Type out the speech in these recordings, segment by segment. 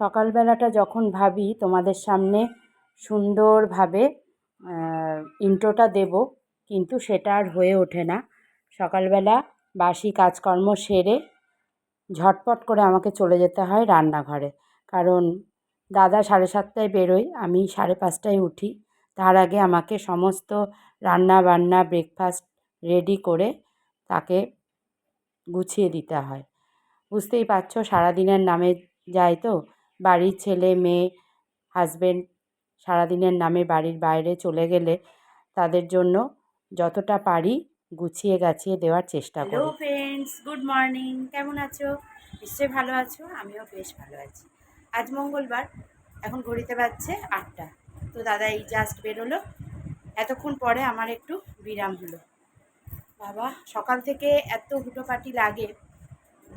সকালবেলাটা যখন ভাবি তোমাদের সামনে সুন্দরভাবে ইন্ট্রোটা দেব, কিন্তু সেটা আর হয়ে ওঠে না। সকালবেলা বাসি কাজকর্ম সেরে ঝটপট করে আমাকে চলে যেতে হয় রান্নাঘরে। কারণ দাদা সাড়ে সাতটায় বেরোয়, আমি সাড়ে পাঁচটায় উঠি। তার আগে আমাকে সমস্ত রান্না বান্না ব্রেকফাস্ট রেডি করে তাকে গুছিয়ে দিতে হয়। বুঝতেই পারছ সারাদিনের নামে যায় তো? বাড়ির ছেলে মেয়ে হাজবেন্ড সারাদিনের নামে বাড়ির বাইরে চলে গেলে তাদের জন্য যতটা পারি গুছিয়ে গাছিয়ে দেওয়ার চেষ্টা করি। হ্যালো ফ্রেন্ডস গুড মর্নিং কেমন আছো? নিশ্চয়ই ভালো আছো আমিও বেশ ভালো আছি। আজ মঙ্গলবার এখন ঘড়িতে বাজছে আটটা। তো দাদা এই জাস্ট বেরোলো। এতক্ষণ পরে আমার একটু বিরাম হলো। বাবা সকাল থেকে এত হুটোপাটি লাগে।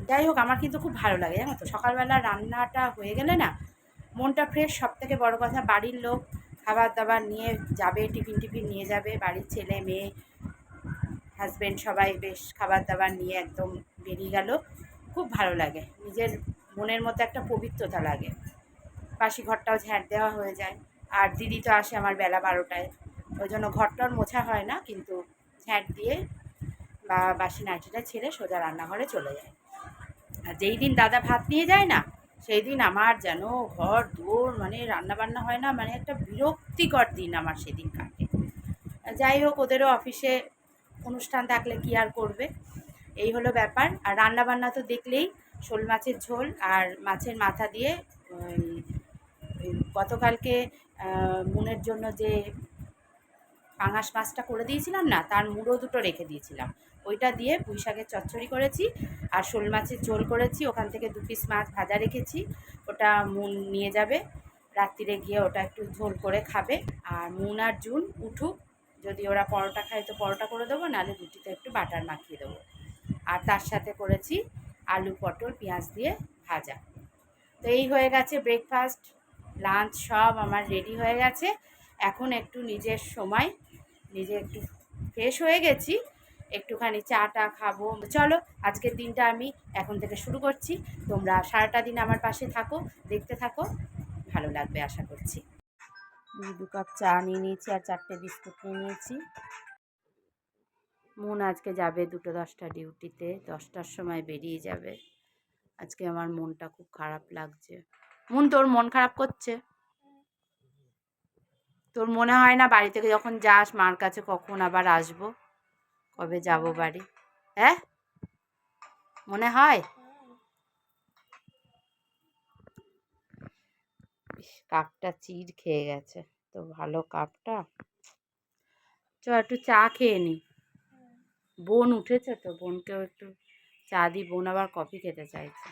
যাই হোক, আমার কিন্তু খুব ভালো লাগে, জানো তো? সকালবেলা রান্নাটা হয়ে গেলে না, মনটা ফ্রেশ সব থেকে বড়ো কথা বাড়ির লোক খাবার দাবার নিয়ে যাবে, টিফিন টিফিন নিয়ে যাবে, বাড়ির ছেলে, মেয়ে হাজব্যান্ড সবাই বেশ খাবার দাবার নিয়ে একদম বেরিয়ে গেল। খুব ভালো লাগে, নিজের মনের মতো একটা পবিত্রতা লাগে। পাশি ঘরটাও ঝ্যাঁট দেওয়া হয়ে যায়, আর দিদি তো আসে আমার বেলা বারোটায়। ওই জন্য ঘরটার মোছা হয় না, কিন্তু ঝ্যাঁট দিয়ে বা বাসি নাইটিটা ছেড়ে সোজা রান্নাঘরে চলে যায়। আর যেই দিন দাদা ভাত নিয়ে যায় না, সেই দিন আমার যেন ঘর দৌড় মানে রান্নাবান্না হয় না মানে একটা বিরক্তিকর দিন আমার সেদিন কাটে। যাই হোক, ওদেরও অফিসে অনুষ্ঠান থাকলে কি আর করবে? এই হলো ব্যাপার। আর রান্নাবান্না তো দেখলেই শোল মাছের ঝোল আর মাছের মাথা দিয়ে গতকালকে মনের জন্য যে পাঙাশ মাছটা করে দিয়েছিলাম না, তার মুড়ো দুটো রেখে দিয়েছিলাম। ওইটা দিয়ে পুঁই শাকের চচ্চড়ি করেছি আর শোল মাছের ঝোল করেছি। ওখান থেকে দু পিস মাছ ভাজা রেখেছি। ওটা মুন নিয়ে যাবে। রাত্রিরে গিয়ে ওটা একটু ঝোল করে খাবে। আর মুন আর জুন উঠুক। যদি ওরা পরোটা খায় তো পরোটা করে দেবো, নাহলে রুটিতে একটু বাটার মাখিয়ে দেবো। আর তার সাথে করেছি আলু পটল পেঁয়াজ দিয়ে ভাজা। তো এই হয়ে গেছে ব্রেকফাস্ট লাঞ্চ সব আমার রেডি হয়ে গেছে। এখন একটু নিজের সময়, নিজে একটু ফ্রেশ হয়ে গেছি। একটুখানি চাটা খাব। চলো, আজকের দিনটা আমি এখন থেকে শুরু করছি। তোমরা সারাটা দিন আমার পাশে থাকো, দেখতে থাকো। ভালো লাগবে আশা করছি। দু কাপ চা নিয়ে নিয়েছি আর চারটে বিস্কুট নিয়ে নিয়েছি। মন আজকে যাবে দুটো দশটা ডিউটিতে, দশটার সময় বেরিয়ে যাবে। আজকে আমার মনটা খুব খারাপ লাগছে। মন, তোর মন খারাপ করছে? তোর মনে হয় না বাড়ি থেকে যখন যাস, মার কাছে কখন আবার আসব? কবে যাব বাড়ি? হ্যাঁ? মনে হয়? কাপটা চির খেয়ে গেছে। তো ভালো কাপটা। চ একটু চা খেয়ে নি। বোন উঠেছে তো, বোনকেও একটু চা দিই বোন আবার কফি খেতে চাইছে।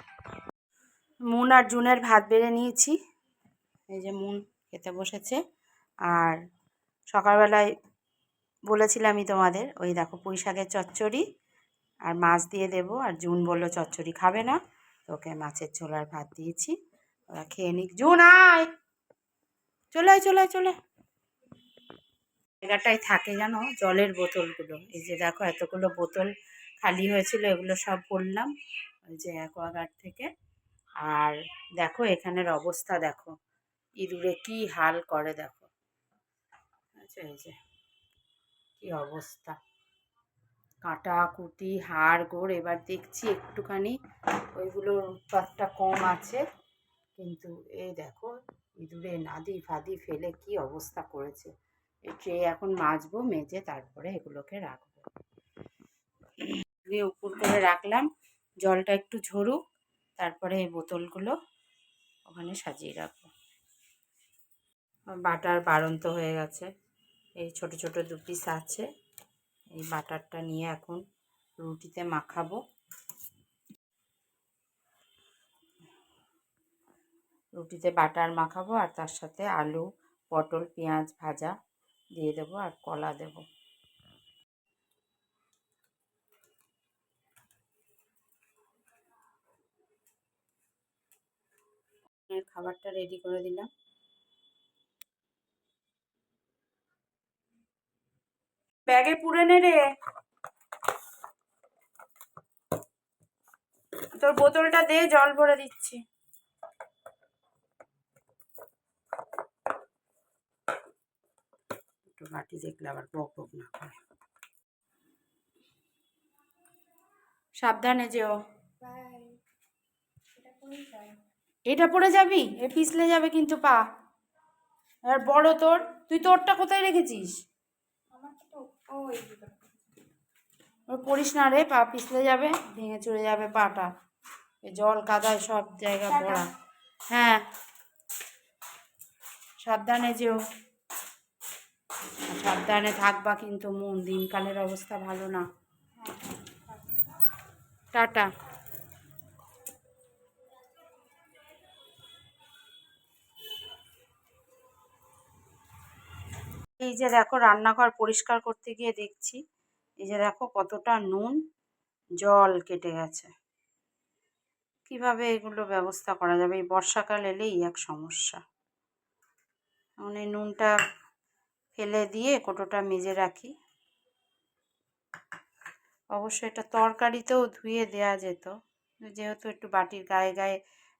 মুন আর জুনের ভাত বেড়ে নিয়েছি। এই যে মুন খেতে বসেছে। আর সকালবেলায় বলেছিলামই তোমাদের, ওই দেখো পুঁই শাকের চচ্চড়ি আর মাছ দিয়ে দেবো। আর জুন বলল চচ্চড়ি খাবে না তোকে মাছের ছোলার ভাত দিয়েছি। ওরা খেয়ে নিক। জুন, আয়! চলে আয়, চলে চলে জায়গাটায় থাকে জানো, জলের বোতলগুলো। এই যে দেখো এতগুলো বোতল খালি হয়েছিল, এগুলো সব বললাম ওই যে অ্যাকোয়াগার্ড থেকে। আর দেখো এখানের অবস্থা দেখো, ইঁদুরে কি হাল করে দেখো। আচ্ছা এই যে। কি অবস্থা? কাটা কুটি, হাড় গোড়, এবার দেখছি একটুখানি ওইগুলোর উৎপাতটা কম আছে। কিন্তু এই দেখো, ইঁদুরে নাদি ফাদি ফেলে কি অবস্থা করেছে। ট্রে এখন মাজবো, মেজে তারপরে এগুলোকে রাখব। উপর করে রাখলাম, জলটা একটু ঝরুক, তারপরে এই বোতলগুলো ওখানে সাজিয়ে রাখব। বাটার বাড়ন্ত হয়ে গেছে। এই ছোট ছোট দু পিস আছে। এই বাটারটা নিয়ে এখন রুটিতে মাখাবো। রুটিতে বাটার মাখাবো আর তার সাথে আলু, পটল, পেঁয়াজ ভাজা দিয়ে দেবো আর কলা দেব। খাবারটা রেডি করে দিলাম। ব্যাগে পুরে নে রে। তোর বোতলটা দে জল ভরে দিচ্ছি। একটু দেখলে আবার বক বক না করে। সাবধানে যেও। এটা পরে যাবি? এ পিছলে যাবে কিন্তু পা। আর বড় তোর? তুই তোরটা কোথায় রেখেছিস? আমার তো ওর পড়িস না রে পা পিছলে যাবে ভেঙে চলে যাবে পাটা। জল কাদায় সব জায়গা পড়া হ্যাঁ। সাবধানে যেও। সাবধানে থাকবা কিন্তু মন দিনকালের অবস্থা ভালো না। টাটা। যে দেখো রান্নাঘর পরিষ্কার করতে গিয়ে দেখছি, এই যে দেখো কতটা নুন, জল কেটে গেছে। কীভাবে এগুলো ব্যবস্থা করা যাবে? এই বর্ষাকাল এলেই এক সমস্যা। মানে নুনটা ফেলে দিয়ে কোটোটা মেজে রাখি। অবশ্য এটা তরকারিতেও ধুয়ে দেয়া যেত। যেহেতু একটু বাটির গায়ে গায়ে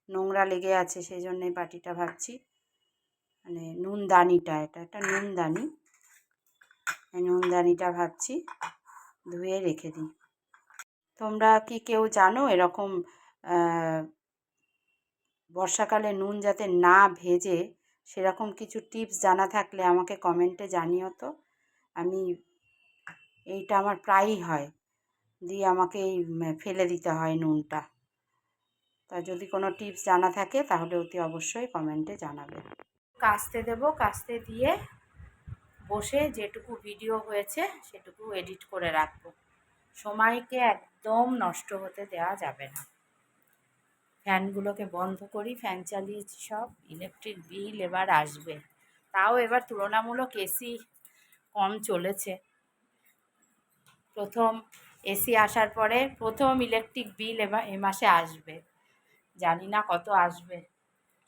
নোংরা লেগে আছে, সেই জন্যই বাটিটা ভাবছি। মানে নুনদানিটা এটা একটা নুনদানি। নুনদানিটা ভাবছি, ধুয়ে রেখে দিই। তোমরা কি কেউ জানো এরকম বর্ষাকালে নুন যাতে না ভেজে সেরকম কিছু টিপস জানা থাকলে আমাকে কমেন্টে জানিও তো। আমি, এইটা আমার প্রায়ই হয়, দিয়ে আমাকে এই ফেলে দিতে হয় নুনটা। তা যদি কোনো টিপস জানা থাকে তাহলে অতি অবশ্যই কমেন্টে জানাবে। কাস্তে দেব, কাস্তে দিয়ে বসে যেটুকু ভিডিও হয়েছে সেটুকু এডিট করে রাখব। সময়কে একদম নষ্ট হতে দেওয়া যাবে না। ফ্যানগুলোকে বন্ধ করি, ফ্যান চালিয়েছি সব ইলেকট্রিক বিল এবার আসবে। তাও এবার তুলনামূলক এসি কম চলেছে। প্রথম এসি আসার পরে প্রথম ইলেকট্রিক বিল এবার এ মাসে আসবে। জানি না কত আসবে।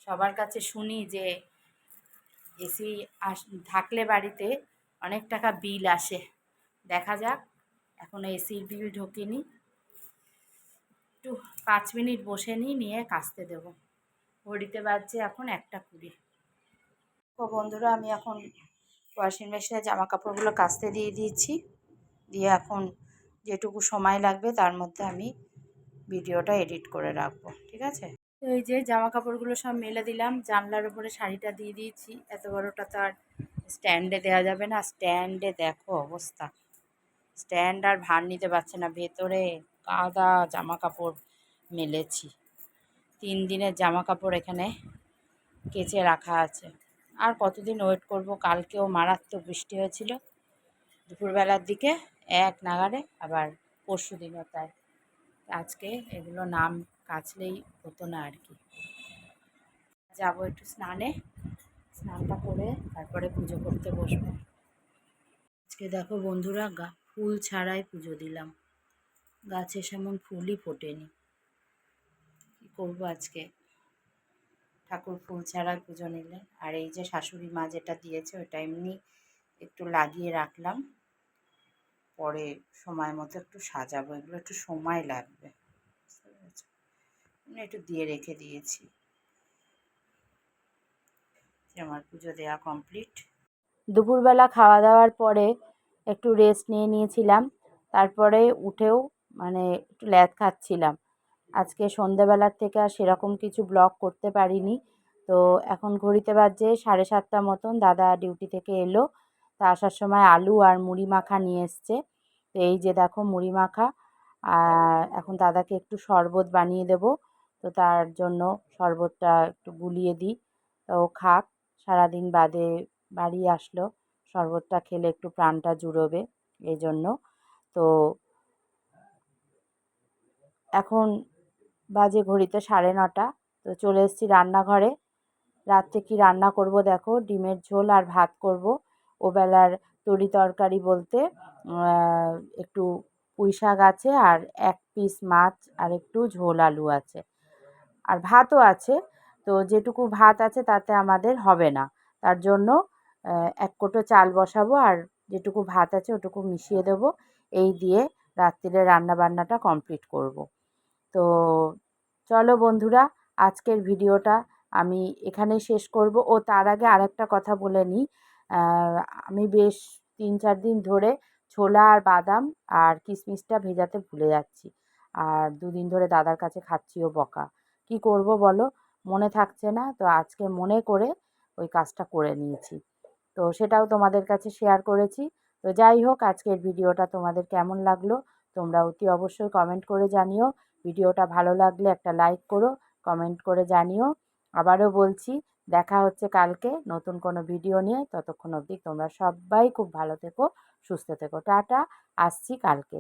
সবার কাছে শুনি যে এসি আস, থাকলে বাড়িতে অনেক টাকা বিল আসে। দেখা যাক এখনও এসির বিল ঢোকেনি। একটু পাঁচ মিনিট বসে নিই, নিয়ে কাচতে দেবো। ঘড়িতে বাজছে এখন একটা কুড়ি। তো বন্ধুরা, আমি এখন ওয়াশিং মেশিনে জামা কাপড়গুলো কাচতে দিয়ে দিয়েছি। দিয়ে এখন যেটুকু সময় লাগবে, তার মধ্যে আমি ভিডিওটা এডিট করে রাখব। ঠিক আছে? তো এই যে জামা কাপড়গুলো সব মেলে দিলাম। জানলার উপরে শাড়িটা দিয়ে দিয়েছি। এত বড়টা তো আর স্ট্যান্ডে দেওয়া যাবে না। স্ট্যান্ডে দেখো অবস্থা। স্ট্যান্ড আর ভার নিতে পারছে না। ভেতরে কাদা জামা কাপড় মেলেছি। তিন দিনের জামা কাপড় এখানে কেচে রাখা আছে। আর কতদিন ওয়েট করব? কালকেও মারাত্মক বৃষ্টি হয়েছিল। দুপুরবেলার দিকে এক নাগারে আবার পরশু দিনও তাই। আজকে এগুলো নাম কাচলেই হতো না আর কি। যাব একটু স্নানে, স্নানটা করে তারপরে পুজো করতে বসবো। আজকে দেখো বন্ধুরা গা, ফুল ছাড়াই পুজো দিলাম। গাছে সেমন ফুলই ফোটেনি। কী করব আজকে? ঠাকুর ফুল ছাড়াই পুজো নিলে আর এই যে শাশুড়ি মা যেটা দিয়েছে ওটা এমনি একটু লাগিয়ে রাখলাম। পরে সময় মতো একটু সাজাবো, এগুলো একটু সময় লাগবে। একটু দিয়ে রেখে দিয়েছি। আমার পুজো দেওয়া কমপ্লিট দুপুরবেলা খাওয়া দাওয়ার পরে একটু রেস্ট নিয়ে নিয়েছিলাম। তারপরে উঠেও মানে একটু ল্যাদ খাচ্ছিলাম। আজকে সন্ধেবেলার থেকে আর সেরকম কিছু ব্লগ করতে পারিনি। তো এখন ঘড়িতে বাজছে সাড়ে সাতটা মতন, দাদা ডিউটি থেকে এলো। তা আসার সময় আলু আর মুড়ি মাখা নিয়ে এসছে। তো এই যে দেখো মুড়ি মাখা। আর এখন দাদাকে একটু শরবত বানিয়ে দেব। তো তার জন্য শরবতটা একটু গুলিয়ে দিই। তো খাক, সারাদিন বাদে বাড়ি আসলো। শরবতটা খেলে একটু প্রাণটা জুড়োবে এই জন্য তো এখন বাজে ঘড়িতে সাড়ে নটা। তো চলে এসেছি রান্নাঘরে। রাত্রে কি রান্না করব দেখো? ডিমের ঝোল আর ভাত করব। ওবেলার তরি তরকারি বলতে একটু পুঁই শাক আছে আর এক পিস মাছ আর একটু ঝোল আলু আছে। আর ভাতও আছে, তো যেটুকু ভাত আছে তাতে আমাদের হবে না। তার জন্য এক কোটো চাল বসাবো আর যেটুকু ভাত আছে ওটুকু মিশিয়ে দেবো। এই দিয়ে রাত্রিরে রান্না বান্নাটা কমপ্লিট করব। তো চলো বন্ধুরা, আজকের ভিডিওটা আমি এখানেই শেষ করব। ও তার আগে আরেকটা কথা বলে নিই। আমি বেশ তিন, চার দিন ধরে ছোলা আর বাদাম আর কিশমিশটা ভেজাতে ভুলে যাচ্ছি। আর দুদিন ধরে দাদার কাছে খাচ্ছিও বকা। কি করব বলো? মনে থাকছে না, তো আজকে মনে করে ওই কাজটা করে নিয়েছি। তো সেটাও তোমাদের কাছে শেয়ার করেছি। তো যাই হোক, আজকের ভিডিওটা তোমাদের কেমন লাগল? তোমরা অতি অবশ্যই কমেন্ট করে জানিও। ভিডিওটা ভালো লাগলে একটা লাইক করো কমেন্ট করে জানিও। আবারও বলছি দেখা হচ্ছে কালকে নতুন কোনো ভিডিও নিয়ে। ততক্ষণ অবধি তোমরা সবাই খুব ভালো থেকো, সুস্থ থেকো। টাটা, আসছি কালকে।